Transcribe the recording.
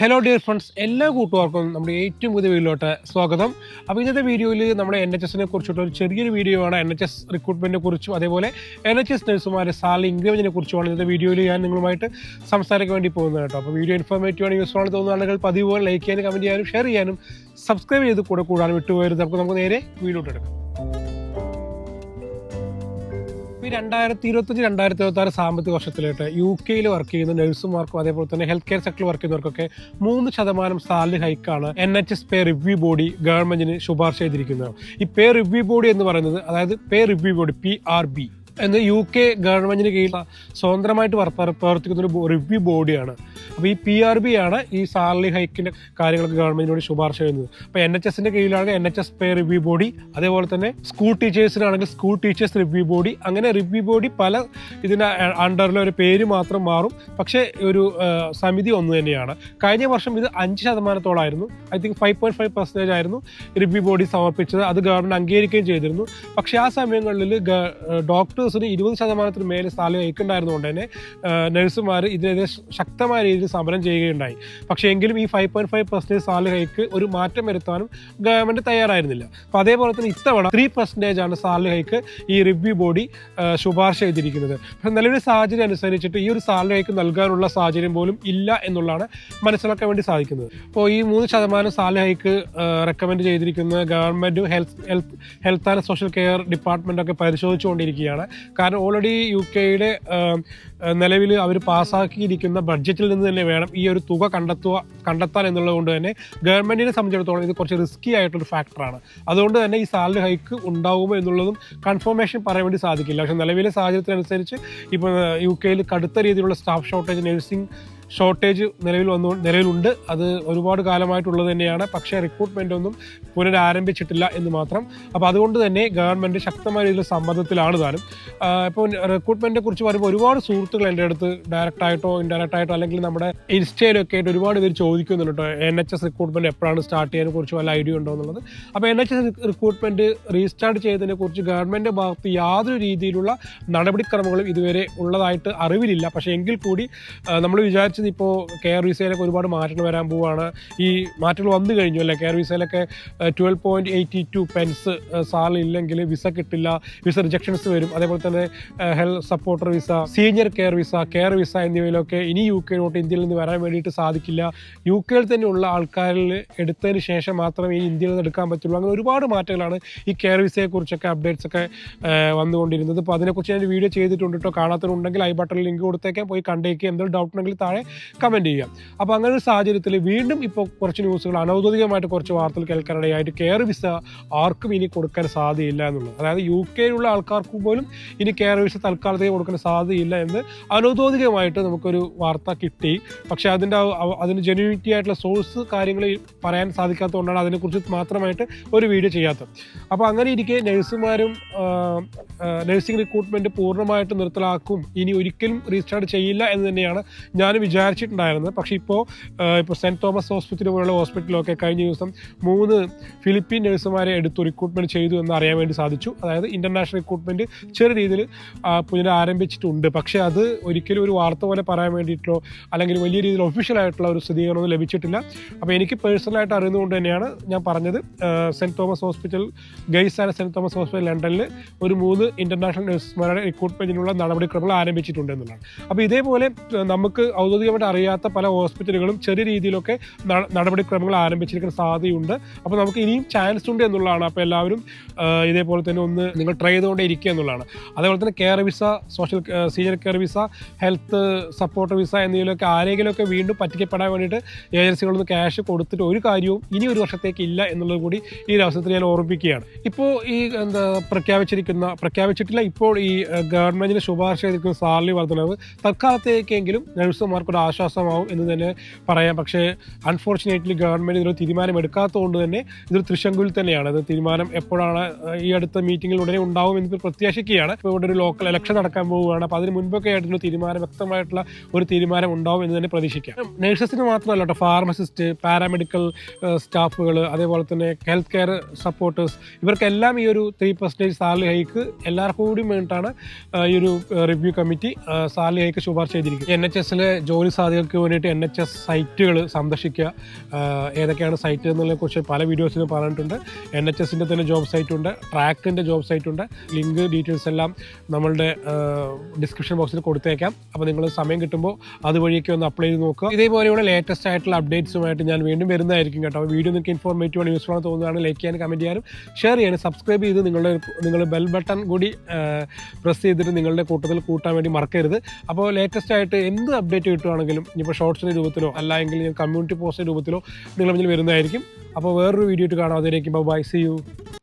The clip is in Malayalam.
ഹലോ ഡിയർ ഫ്രണ്ട്സ് എല്ലാ കൂട്ടുകാർക്കും നമ്മുടെ ഏറ്റവും പുതിയ വീഡിയോയിലോട്ട് സ്വാഗതം. അപ്പോൾ ഇന്നത്തെ വീഡിയോയിൽ നമ്മുടെ എൻ എച്ച് എസിനെ കുറിച്ചിട്ടുള്ള ഒരു ചെറിയൊരു വീഡിയോ ആണ്. എൻ എച്ച് എസ് റിക്രൂട്ട്മെന്റിനെ കുറിച്ചും അതേപോലെ എൻ എച്ച് എസ് നഴ്സുമാരെ സാലറി ഇൻക്രിമെന്റിനെ കുറിച്ചുമാണ് ഇന്നത്തെ വീഡിയോയിൽ ഞാൻ നിങ്ങളുമായിട്ട് സംസാരിക്കാൻ വേണ്ടി പോകുന്നത് കേട്ടോ. അപ്പോൾ വീഡിയോ ഇൻഫോർമേറ്റീവ് ആണ് യൂസ്ഫുൾ തോന്നുന്ന ആളുകൾ പതിവ് ലൈക്ക് ചെയ്യാനും കമന്റ് ചെയ്യാനും ഷെയർ ചെയ്യാനും സബ്സ്ക്രൈബ് ചെയ്ത് കൂടെ കൂടാനും വിട്ടുപോയത് നമുക്ക് നമുക്ക് നേരെ വീഡിയോട്ട് എടുക്കാം. രണ്ടായിരത്തി ഇരുപത്തഞ്ച് രണ്ടായിരത്തി ഇരുപത്തി ആറ് സാമ്പത്തിക വർഷത്തിലായിട്ട് യു കെയിൽ വർക്ക് ചെയ്യുന്ന നഴ്സുമാർക്കും അതേപോലെ തന്നെ ഹെൽത്ത് കെയർ സെക്ടറിൽ വർക്ക് ചെയ്യുന്നവർക്കൊക്കെ മൂന്ന് ശതമാനം salary ഹൈക്കാണ് N H S pay review body ഗവൺമെന്റിന് ശുപാർശ ചെയ്തിരിക്കുന്നത്. ഈ പേ റിവ്യൂ ബോഡി എന്ന് പറയുന്നത് അതായത് pay review body P R B എന്ന് യു കെ ഗവൺമെന്റിന് കീഴിൽ സ്വതന്ത്രമായിട്ട് പ്രവർത്തിക്കുന്ന ഒരു റിവ്യൂ ബോഡിയാണ് അപ്പോൾ ഈ പി ആർ ബി ആണ് ഈ സാലറി ഹൈക്കിന്റെ കാര്യങ്ങൾക്ക് ഗവൺമെന്റിനോട് ശുപാർശ ചെയ്യുന്നത്. അപ്പോൾ എൻ എച്ച് എസിന്റെ കീഴിലാണെങ്കിൽ N H S pay review body അതേപോലെ തന്നെ സ്കൂൾ ടീച്ചേഴ്സിനാണെങ്കിൽ സ്കൂൾ ടീച്ചേഴ്സ് റിവ്യൂ ബോഡി അങ്ങനെ റിവ്യൂ ബോഡി പല ഇതിന് അണ്ടറിൽ ഒരു പേര് മാത്രം മാറും. പക്ഷേ ഒരു സമിതി ഒന്ന് തന്നെയാണ്. കഴിഞ്ഞ വർഷം ഇത് അഞ്ച് ശതമാനത്തോളായിരുന്നു. I think five point five percentage ആയിരുന്നു റിവ്യൂ ബോഡി സമർപ്പിച്ചത്. അത് ഗവൺമെന്റ് അംഗീകരിക്കുകയും ചെയ്തിരുന്നു. പക്ഷേ ആ സമയങ്ങളിൽ ഡോക്ടേഴ്സിന് ഇരുപത് ശതമാനത്തിന് മേലെ സാലറി അയക്കുണ്ടായിരുന്നുകൊണ്ട് തന്നെ നഴ്സുമാർ ഇതിനെതിരെ ശക്തമായ രീതിയിൽ സമരം ചെയ്യുകയുണ്ടായി. പക്ഷേ എങ്കിലും ഈ five point five percentage salary hike ഒരു മാറ്റം വരുത്താനും ഗവൺമെന്റ് തയ്യാറായിരുന്നില്ല. അപ്പോൾ അതേപോലെ തന്നെ ഇത്തവണ ത്രീ പെർസെന്റേജ് ആണ് സാലറി ഹൈക്ക് ഈ റിവ്യൂ ബോഡി ശുപാർശ ചെയ്തിരിക്കുന്നത്. പക്ഷേ നിലവിലെ സാഹചര്യം അനുസരിച്ചിട്ട് ഈ ഒരു സാലറി ഹൈക്ക് നൽകാനുള്ള സാഹചര്യം പോലും ഇല്ല എന്നുള്ളതാണ് മനസ്സിലാക്കാൻ വേണ്ടി സാധിക്കുന്നത്. അപ്പോൾ ഈ മൂന്ന് ശതമാനം സാലറി ഹൈക്ക് റെക്കമെൻഡ് ചെയ്തിരിക്കുന്ന government health health health and social care department ഒക്കെ പരിശോധിച്ചുകൊണ്ടിരിക്കുകയാണ്. കാരണം ഓൾറെഡി യു കെയുടെ നിലവിൽ അവർ പാസ്സാക്കിയിരിക്കുന്ന ബഡ്ജറ്റിൽ നിന്ന് തന്നെ വേണം ഈ ഒരു തുക കണ്ടെത്തുക കണ്ടെത്താൻ എന്നുള്ളത് കൊണ്ട് തന്നെ ഗവൺമെന്റിനെ സംബന്ധിച്ചിടത്തോളം ഇത് കുറച്ച് റിസ്കി ആയിട്ടൊരു ഫാക്ടറാണ് അതുകൊണ്ട് തന്നെ ഈ സാലറി ഹൈക്ക് ഉണ്ടാവുമോ എന്നുള്ളതും കൺഫർമേഷൻ പറയാൻ വേണ്ടി സാധിക്കില്ല. പക്ഷേ നിലവിലെ സാഹചര്യത്തിനനുസരിച്ച് ഇപ്പോൾ യു കെയിൽ കടുത്ത രീതിയിലുള്ള സ്റ്റാഫ് ഷോർട്ടേജ് നഴ്സിംഗ് ഷോർട്ടേജ് നിലവിൽ വന്നു നിലവിലുണ്ട്. അത് ഒരുപാട് കാലമായിട്ടുള്ളത് തന്നെയാണ്. പക്ഷേ റിക്രൂട്ട്മെന്റ് ഒന്നും പുനരാരംഭിച്ചിട്ടില്ല എന്ന് മാത്രം. അപ്പോൾ അതുകൊണ്ട് തന്നെ ഗവൺമെന്റ് ശക്തമായ രീതിയിൽ സമ്മർദ്ദത്തിലാണ് താനും. ഇപ്പോൾ റിക്രൂട്ട്മെന്റിനെ കുറിച്ച് പറയുമ്പോൾ ഒരുപാട് സുഹൃത്തുക്കൾ എന്റെ അടുത്ത് ഡയറക്റ്റ് ആയിട്ടോ ഇൻഡയറക്റ്റ് ആയിട്ടോ അല്ലെങ്കിൽ നമ്മുടെ ഇൻസ്റ്റയിലൊക്കെ ആയിട്ട് ഒരുപാട് പേര് ചോദിക്കുന്നുണ്ട് കേട്ടോ എൻ എച്ച് എസ് റിക്രൂട്ട്മെന്റ് എപ്പോഴാണ് സ്റ്റാർട്ട് ചെയ്യാനെ കുറിച്ച് വല്ല ഐഡിയ ഉണ്ടോ എന്നുള്ളത്. അപ്പോൾ N H S recruitment restart ചെയ്തതിനെ കുറിച്ച് ഗവൺമെന്റ് ഭാഗത്ത് യാതൊരു രീതിയിലുള്ള നടപടിക്രമങ്ങളും ഇതുവരെ ഉള്ളതായിട്ട് അറിവിലില്ല. പക്ഷേ എങ്കിൽ കൂടി നമ്മൾ വിചാരിച്ചത് ഇപ്പോൾ കെയർ വിസയിലൊക്കെ ഒരുപാട് മാറ്റങ്ങൾ വരാൻ പോവുകയാണ് ഈ മാറ്റങ്ങൾ വന്നു കഴിഞ്ഞു അല്ലേ? Care വിസയിലൊക്കെ twelve point eighty two pence salary ഇല്ലെങ്കിൽ വിസ കിട്ടില്ല. വിസ റിജക്ഷൻസ് വരും. അതേപോലെ തന്നെ health supporter visa senior care visa care visa എന്നിവയിലൊക്കെ ഇനി യു കെയിലോട്ട് ഇന്ത്യയിൽ നിന്ന് വരാൻ വേണ്ടിയിട്ട് സാധിക്കില്ല. യു കെയിൽ തന്നെയുള്ള ആൾക്കാരിൽ എടുത്തതിന് ശേഷം മാത്രമേ ഈ ഇന്ത്യയിൽ നിന്ന് എടുക്കാൻ പറ്റുള്ളൂ. അങ്ങനെ ഒരുപാട് മാറ്റങ്ങളാണ് ഈ കെയർ വിസയെക്കുറിച്ചൊക്കെ അപ്ഡേറ്റ്സ് ഒക്കെ വന്നുകൊണ്ടിരുന്നത്. അപ്പോൾ അതിനെക്കുറിച്ച് ഞാൻ വീഡിയോ ചെയ്തിട്ടുണ്ട് കേട്ടോ കാണാത്തവരുണ്ടെങ്കിൽ ഐ ബട്ടണിൽ ലിങ്ക് കൊടുത്തേക്കാം. പോയി കണ്ടേക്കുക എന്തെങ്കിലും ഡൗട്ട് ഉണ്ടെങ്കിൽ താഴെ കമന്റ് ചെയ്യാം അപ്പോൾ അങ്ങനെ ഒരു സാഹചര്യത്തിൽ വീണ്ടും ഇപ്പോൾ കുറച്ച് ന്യൂസുകൾ അനൗദ്യോഗികമായിട്ട് കുറച്ച് വാർത്തകൾ കേൾക്കാനിടയായിട്ട് കെയർ വിസ ആർക്കും ഇനി കൊടുക്കാൻ സാധ്യതയില്ല എന്നുള്ളത്. അതായത് യു കെയിലുള്ള ആൾക്കാർക്ക് പോലും ഇനി കെയർ വിസ തൽക്കാലത്തേക്ക് കൊടുക്കാൻ സാധ്യതയില്ല എന്ന് അനൗദ്യോഗികമായിട്ട് നമുക്കൊരു വാർത്ത കിട്ടി. പക്ഷേ അതിന്റെ അതിന് ജെന്യൂനിറ്റി ആയിട്ടുള്ള സോഴ്സ് കാര്യങ്ങൾ പറയാൻ സാധിക്കാത്തതുകൊണ്ടാണ് അതിനെക്കുറിച്ച് മാത്രമായിട്ട് ഒരു വീഡിയോ ചെയ്യാത്തത്. അപ്പോൾ അങ്ങനെ ഇരിക്കെ നഴ്സുമാരും നഴ്സിംഗ് റിക്രൂട്ട്മെന്റ് പൂർണമായിട്ട് നിർത്തലാക്കും. ഇനി ഒരിക്കലും റീസ്റ്റാർട്ട് ചെയ്യില്ല എന്ന് തന്നെയാണ് ഞാൻ വിചാരിച്ചിട്ടുണ്ടായിരുന്നത്. പക്ഷേ ഇപ്പോൾ ഇപ്പോൾ സെന്റ് തോമസ് ഹോസ്പിറ്റൽ പോലുള്ള ഹോസ്പിറ്റലൊക്കെ കഴിഞ്ഞ ദിവസം മൂന്ന് ഫിലിപ്പീൻ നഴ്സുമാരെ എടുത്ത് റിക്രൂട്ട്മെന്റ് ചെയ്തു എന്ന് അറിയാൻ വേണ്ടി സാധിച്ചു. അതായത് ഇന്റർനാഷണൽ റിക്രൂട്ട്മെന്റ് ചെറിയ രീതിയിൽ പുനരാരംഭിച്ചിട്ടുണ്ട് പക്ഷേ അത് ഒരിക്കലും ഒരു വാർത്ത പോലെ പറയാൻ വേണ്ടിയിട്ടോ അല്ലെങ്കിൽ വലിയ രീതിയിൽ ഒഫീഷ്യലായിട്ടുള്ള ഒരു സ്ഥിരീകരണമൊന്നും ലഭിച്ചിട്ടില്ല. അപ്പോൾ എനിക്ക് പേഴ്സണലായിട്ട് അറിയുന്നതുകൊണ്ട് തന്നെയാണ് ഞാൻ പറഞ്ഞത് Saint Thomas hospital Guy's and Saint Thomas hospital ലണ്ടനിൽ ഒരു മൂന്ന് ഇന്റർനാഷണൽ നഴ്സുമാരുടെ റിക്രൂട്ട്മെന്റിനുള്ള നടപടിക്രമങ്ങൾ ആരംഭിച്ചിട്ടുണ്ട് എന്നുള്ളതാണ്. അപ്പോൾ ഇതേപോലെ നമുക്ക് നമുക്ക് ഔദ്യോഗികമായിട്ട് അറിയാത്ത പല ഹോസ്പിറ്റലുകളും ചെറിയ രീതിയിലൊക്കെ നടപടിക്രമങ്ങൾ ആരംഭിച്ചിരിക്കുന്ന സാധ്യതയുണ്ട്. അപ്പോൾ നമുക്ക് ഇനിയും ചാൻസ് ഉണ്ട് എന്നുള്ളതാണ്. അപ്പോൾ എല്ലാവരും ഇതേപോലെ തന്നെ ഒന്ന് നിങ്ങൾ ട്രൈ ചെയ്തുകൊണ്ടേ ഇരിക്കുക എന്നുള്ളതാണ്. അതേപോലെ തന്നെ care visa social senior care visa health support visa എന്നിവയിലൊക്കെ ആരെങ്കിലുമൊക്കെ വീണ്ടും പറ്റിക്കപ്പെടാൻ വേണ്ടിയിട്ട് ഏജൻസികളൊന്ന് ക്യാഷ് കൊടുത്തിട്ട് ഒരു കാര്യവും ഇനി ഒരു വർഷത്തേക്ക് ഇല്ല എന്നുള്ളത് കൂടി ഈ ഒരു അവസരത്തിൽ ഞാൻ ഓർമ്മിപ്പിക്കുകയാണ്. ഇപ്പോൾ ഈ എന്താ പ്രഖ്യാപിച്ചിരിക്കുന്ന പ്രഖ്യാപിച്ചിട്ടില്ല ഇപ്പോൾ ഈ ഗവൺമെന്റിന് ശുപാർശ ചെയ്തിരിക്കുന്ന സാലറി വർദ്ധനവ് തൽക്കാലത്തേക്കെങ്കിലും നഴ്സുമാർക്ക് ഒരു ആശ്വാസമാവും എന്ന് തന്നെ പറയാം. പക്ഷേ അൺഫോർച്ചുനേറ്റ്ലി ഗവൺമെന്റ് ഇതൊരു തീരുമാനം എടുക്കാത്തതുകൊണ്ട് തന്നെ ഇതൊരു തൃശങ്കുവിൽ തന്നെയാണ്. ഇത് തീരുമാനം എപ്പോഴാണ് ഈ അടുത്ത മീറ്റിംഗിൽ ഉടനെ ഉണ്ടാവും എന്ന് പ്രത്യാശിക്കുകയാണ്. ഇപ്പോൾ ഇവിടെ ഒരു ലോക്കൽ ഇലക്ഷൻ നടക്കാൻ പോവുകയാണ്. അപ്പോൾ അതിന് മുൻപൊക്കെ ആയിട്ടൊരു തീരുമാനം വ്യക്തമായിട്ടുള്ള ഒരു തീരുമാനം ഉണ്ടാവും എന്ന് തന്നെ പ്രതീക്ഷിക്കാം. നഴ്സസിന് മാത്രമല്ല കേട്ടോ ഫാർമസിസ്റ്റ് പാരാമെഡിക്കൽ സ്റ്റാഫുകൾ അതേപോലെ തന്നെ ഹെൽത്ത് കെയർ സപ്പോർട്ടേഴ്സ് ഇവർക്കെല്ലാം ഈ ഒരു ത്രീ പെർസെന്റേജ് സാലറി ഹൈക്ക് എല്ലാവർക്കും കൂടി വേണ്ടിയിട്ടാണ് ഈ ഒരു റിവ്യൂ കമ്മിറ്റി സാലറി ഹൈക്ക് ശുപാർശ ചെയ്തിരിക്കുന്നത്. എൻ എച്ച് എസിലെ ജോലി സാധ്യതകൾക്ക് വേണ്ടിയിട്ട് എൻ എച്ച് എസ് സൈറ്റുകൾ സന്ദർശിക്കുക. ഏതൊക്കെയാണ് സൈറ്റ് എന്നുള്ളതിനെ കുറിച്ച് പല വീഡിയോസിലും പറഞ്ഞിട്ടുണ്ട്. എൻ എച്ച് എസിന്റെ തന്നെ ജോബ് സൈറ്റ് ഉണ്ട് ട്രാക്കിന്റെ ജോബ് സൈറ്റ് ഉണ്ട്. ലിങ്ക് ഡീറ്റെയിൽസ് എല്ലാം നമ്മളുടെ ഡിസ്ക്രിപ്ഷൻ ബോക്സിൽ കൊടുത്തേക്കാം. അപ്പോൾ നിങ്ങൾ സമയം കിട്ടുമ്പോൾ അതുവഴിയൊക്കെ ഒന്ന് അപ്ലൈ ചെയ്ത് നോക്കുക. ഇതേപോലെയുള്ള ലേറ്റസ്റ്റ് ആയിട്ടുള്ള അപ്ഡേറ്റ്സുമായിട്ട് ഞാൻ വീണ്ടും വരുന്നതായിരിക്കും കേട്ടോ. വീഡിയോ നിങ്ങൾക്ക് ഇൻഫോർമേറ്റീവ് ആണ് യൂസ്ഫുൾ ആണ് തോന്നുകയാണ് ലൈക്ക് ചെയ്യാനും കമന്റ് ചെയ്യാനും ഷെയർ ചെയ്യാനും സബ്സ്ക്രൈബ് ചെയ്ത് നിങ്ങളുടെ നിങ്ങൾ ബെൽ ബട്ടൺ കൂടി പ്രസ് ചെയ്തിട്ട് നിങ്ങളുടെ കൂട്ടത്തിൽ കൂട്ടാൻ വേണ്ടി മറക്കരുത്. അപ്പോൾ ലേറ്റസ്റ്റ് ആയിട്ട് എന്ത് അപ്ഡേറ്റ് കിട്ടുവാണെങ്കിലും ഇനിയിപ്പോൾ ഷോർട്സിന്റെ രൂപത്തിലോ അല്ലെങ്കിൽ ഞാൻ കമ്മ്യൂണിറ്റി പോസ്റ്റിന്റെ രൂപത്തിലോ നിങ്ങളുടെ മുന്നിൽ വരുന്നതായിരിക്കും. അപ്പോൾ വേറൊരു വീഡിയോ ആയിട്ട് കാണാം. അതിലേക്ക് ബൈ സി യു